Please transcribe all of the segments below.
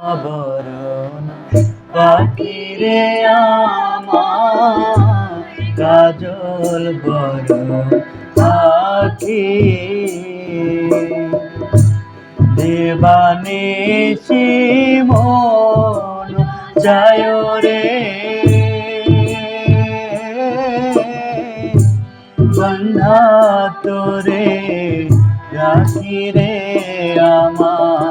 বরণ পাখিরে আমার কাজল বরণ পাখি। দেবানে মন যায় রে। বন্ধা তোরে রাখি রে আমার।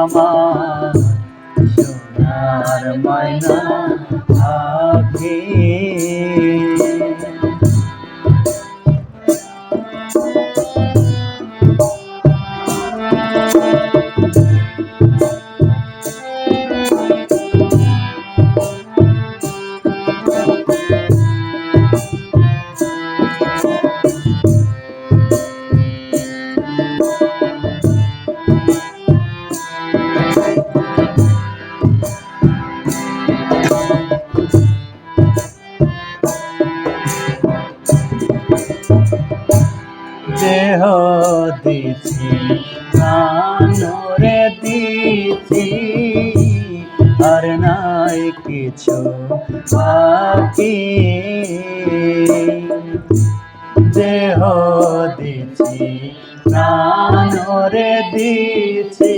আমার সোনার ময়না। দিছি প্রাণরে দিছি আর নাই কিছু বাকি। দেহ দিছি প্রাণরে দিছি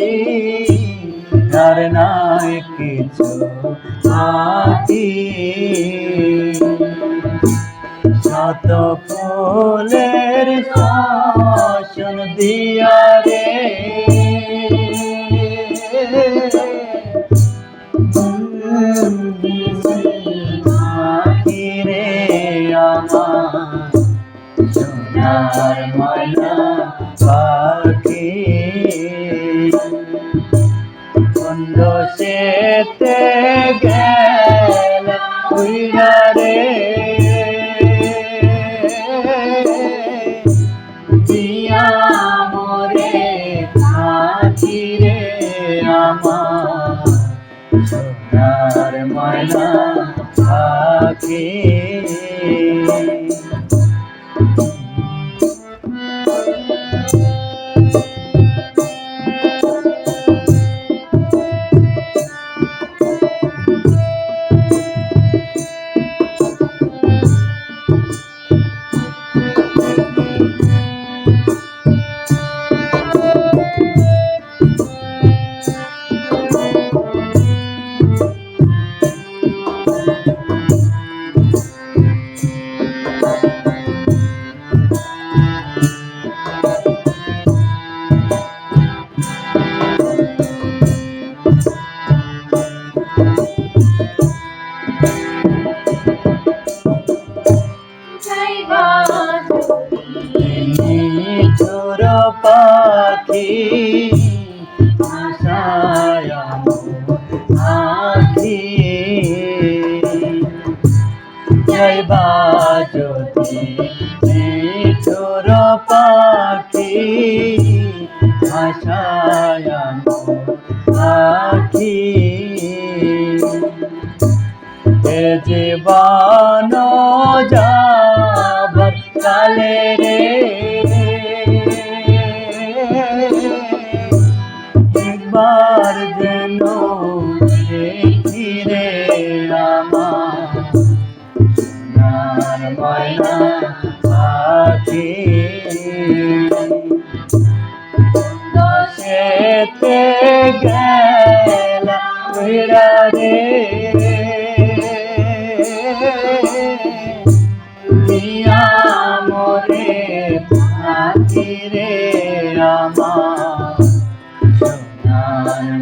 আর নাই কিছু বাকি। শত ফুলের শাসন দিয়া রে। আখিরে আমার ময়না পাখি। বন্ধ সেতে গেল উইরা রে দিয়া পাখি আশায় আখি জয়বা জ্যোতি নিঠুর পাখি আশায় আখি এ জীবন যাবার কালে রে একবার যেন ফিরে আমার। মায়া পাখি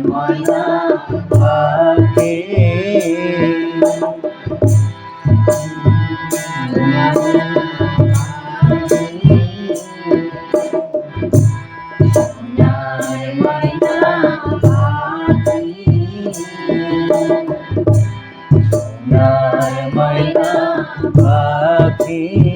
মনা থাকে Thank you.